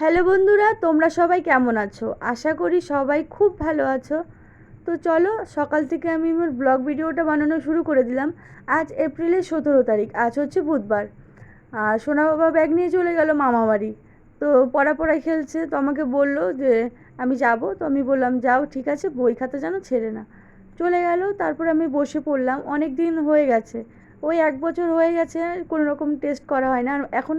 Hello বন্ধুরা, তোমরা সবাই কেমন আছো? আশা করি সবাই খুব ভালো আছো। তো চলো, সকাল থেকে আমি আমার ব্লগ ভিডিওটা বানানো শুরু করে দিলাম। আজ এপ্রিলের সতেরো তারিখ, আজ হচ্ছে বুধবার। আর সোনা বাবা ব্যাগ নিয়ে চলে গেল মামা বাড়ি। তো পড়া পড়ায় খেলছে, তো আমাকে বলল যে, আমি যাব। তো আমি বললাম, যাও, ঠিক আছে, বই খাতা যেন ছেড়ে না। চলে গেল, তারপর আমি বসে পড়লাম। অনেক দিন হয়ে গেছে। ওই এক বছর হয়ে গেছে, কোনো রকম টেস্ট করা হয় না। আর এখন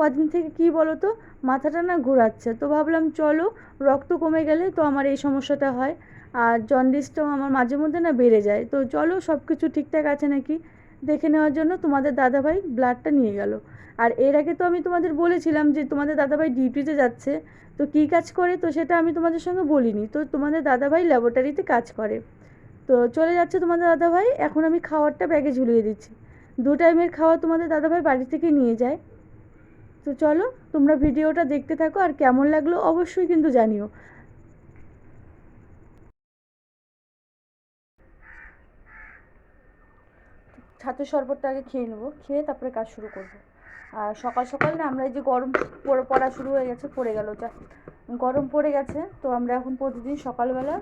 কদিন থেকে কি বলো তো মাথাটা না ঘোরাচ্ছে। তো ভাবলাম, চলো, রক্ত কমে গেলে তো আমার এই সমস্যাটা হয়। আর জন্ডিসটাও আমার মাঝে মধ্যে না বেড়ে যায়। তো চলো সব কিছু ঠিকঠাক আছে নাকি? দেখে নেওয়ার জন্য তোমাদের দাদাভাই ব্লাডটা নিয়ে গেল। আর এর আগে তো আমি তোমাদের বলেছিলাম যে, তোমাদের দাদাভাই ডিউটিতে যাচ্ছে। তো কী কাজ করে? তো সেটা আমি তোমাদের সঙ্গে বলিনি। তো তোমাদের দাদাভাই ল্যাবরেটরিতে কাজ করে। তো চলে যাচ্ছে তোমাদের দাদাভাই। এখন আমি খাওয়ারটা ব্যাগে ঝুলিয়ে দিচ্ছি। দু টাইমের খাওয়া তোমাদের দাদাভাই বাড়ি থেকে নিয়ে যায়। তো চলো, তোমরা ভিডিওটা দেখতে থাকো আর কেমন লাগল অবশ্যই কিন্তু জানিও। ছাতুর শরবতটা আগে খেয়ে নেব, খেয়ে তারপরে কাজ শুরু করব। আর সকাল সকাল না আমরা এই যে গরম পড়ে- শুরু হয়ে গেছে, পড়ে গেল, যা গরম পড়ে গেছে, তো আমরা এখন প্রতিদিন সকালবেলা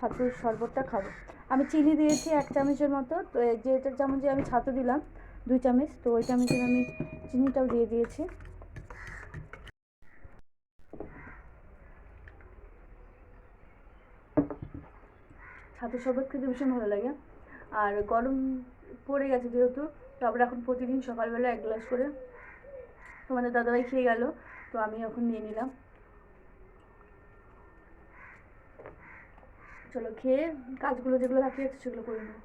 ছাতুর শরবতটা খাব। আমি চিনি দিয়েছি এক চামচের মতো, তো এই যে এটা চামচে আমি ছাতু দিলাম, দুই চামচ, তো ওই চামচের আমি চিনিটাও দিয়ে দিয়েছি। ছাতু শরবত খেতে ভীষণ ভালো লাগে। আর গরম পড়ে গেছে যেহেতু, তারপরে এখন প্রতিদিন সকালবেলা এক গ্লাস করে তোমাদের দাদাভাই খেয়ে গেল, তো আমি এখন নিয়ে নিলাম। চলো খেয়ে কাজগুলো যেগুলো বাকি আছে সেগুলো করে নেব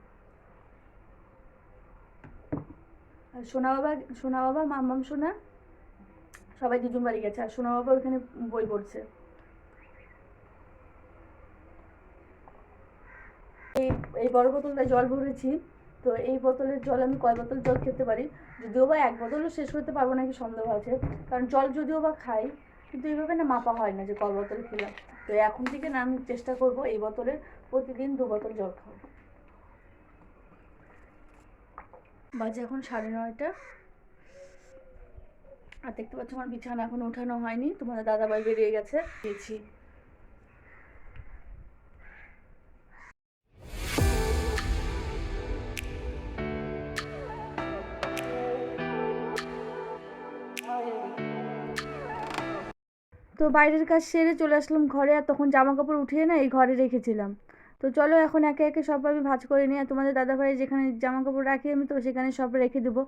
আর সোনা বাবা সোনা বাবা মাম্মাম সোনা, সবাই দুজন বাড়ি গেছে। আর সোনা বাবা ওখানে বই পড়ছে। এই এই বড় বোতলটায় জল ভরেছি, তো এই বোতলের জল আমি কয় বোতল জল খেতে পারি? যদিও বা এক বোতলও শেষ করতে পারব নাকি সন্দেহ আছে। কারণ জল যদিও বা খাই, কিন্তু এইভাবে না মাপা হয় না যে কয় বোতল খেলাম। তো এখন থেকে না আমি চেষ্টা করব এই বোতলের প্রতিদিন দু বোতল জল খাব বাজে এখন সাড়ে নয়টা। আর দেখতে পাচ্ছ আমার বিছানা এখন ওঠানো হয়নি, তোমাদের দাদাভাই বেরিয়ে গেছে। দিয়েছি। তো বাইরের কাজ সেরে চলে আসলাম ঘরে আর তখন জামা কাপড় উঠিয়ে না এই ঘরে রেখেছিলাম। তো চলো এখন একে একে সব আমি ভাঁজ করে নিই আর তোমাদের দাদাভাই যেখানে জামা কাপড় রাখি আমি তো সেখানে সব রেখে দেবো।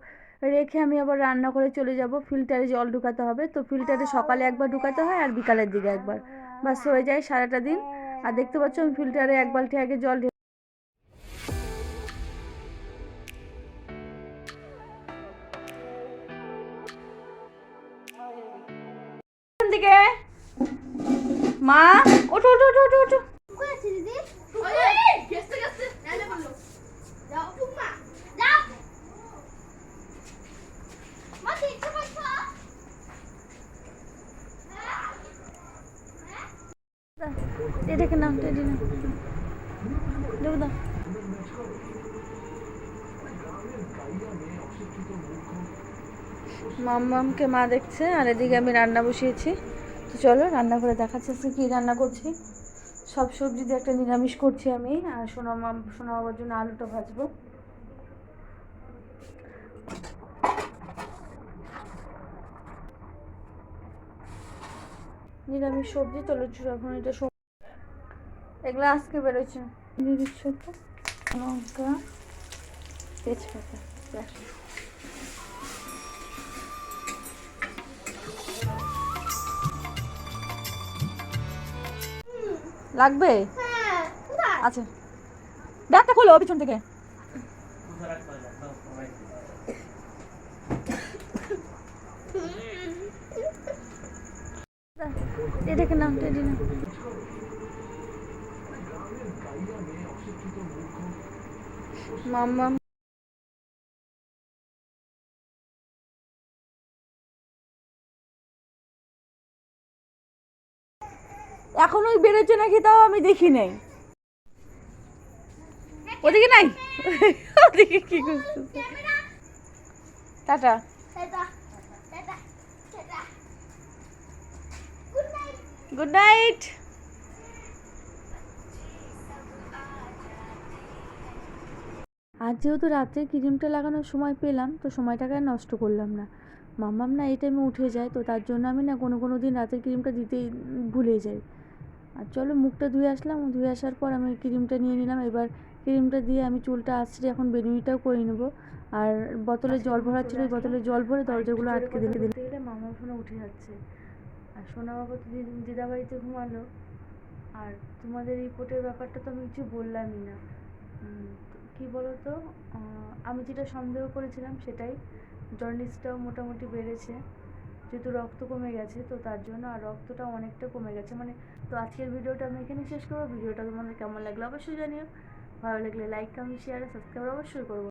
রেখে আমি আবার রান্না করে চলে যাব। ফিল্টারে জল ঢুকাতে হবে। তো ফিল্টারে সকালে একবার ঢুকাতে হয় আর বিকালের দিকে একবার। বাস হয়ে যায় সারাটা দিন। আর দেখতে পাচ্ছ আমি ফিল্টারে এক বালতি আগে জল ঢেলে মা ওঠো ওঠো ওঠো ওঠো ওঠো। এটাকে মাম্মামকে মা দেখছে, আর এদিকে আমি রান্না বসিয়েছি। তো চলো, রান্না করে দেখাচ্ছি আজকে কী রান্না করছি। সব সবজি দিয়ে একটা নিরামিষ করছি আমি, আর সোনা মাম সোনা বাবার জন্য আলুটা ভাজবো। নিরামিষ সবজি চলো চলো এখন এটা এগুলো আজকে বেরোচ্ছে নিরামিষ লঙ্কা, তেজপাতা লাগবে? আচ্ছা। ব্যাগটা খোলো পিছন থেকে। এটাকে টেডি মাম্মাম। এখনও বেরোচ্ছে নাকি তাও আমি দেখি নাই। ওদিকে নাই? ওদিকে কি করতেছে টাটা। গুড নাইট আজ যেহেতু রাত্রে ক্রিমটা লাগানোর সময় পেলাম, তো সময়টাকে আর নষ্ট করলাম না। মাম্মাম না এই টাইমে উঠে যায়, তো তার জন্য আমি না কোনো কোনো দিন রাতের ক্রিমটা দিতেই ভুলে যাই। আর চলো মুখটা ধুয়ে আসলাম। ধুয়ে আসার পর আমি ক্রিমটা নিয়ে নিলাম। এবার ক্রিমটা দিয়ে আমি চুলটা আছড়ে এখন বেনুনিটাও করে নেব। আর বোতলে জল ভরা ছিল বোতলে জল ভরে দরজাগুলো আটকে দিলে দিতে গেলে মামা ফোনে উঠে যাচ্ছে। আর সোনা বাবা তো দিদি- দিদাবাড়িতে ঘুমালো। আর তোমাদের রিপোর্টের ব্যাপারটা তো আমি কিছু বললামই না। কী বলো তো আমি যেটা সন্দেহ করেছিলাম সেটাই। জন্ডিসটাও মোটামুটি বেড়েছে। যেহেতু রক্ত কমে গেছে, তো তার জন্য আর রক্তটা অনেকটা কমে গেছে। মানে তো আজকের ভিডিওটা আমি এখানে শেষ করব। ভিডিওটা তোমাদের কেমন লাগল অবশ্যই জানিও। ভালো লাগলে লাইক কমেন্ট শেয়ার আর সাবস্ক্রাইব অবশ্যই করব।